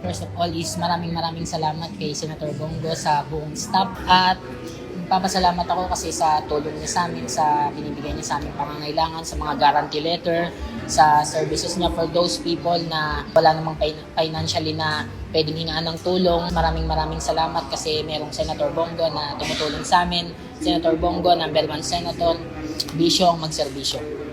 First of all is maraming maraming salamat kay Senator Bongo sa buong staff at papasalamat ako kasi sa tulong niya sa amin, sa binibigay niya sa amin pangangailangan, sa mga guarantee letter, sa services niya for those people na wala namang fin- financially na pwedeng hingaan ng tulong. Maraming maraming salamat kasi merong Senator Bongo na tumutulong sa amin. Senator Bongo, number one senator, bisyong magserbisyo.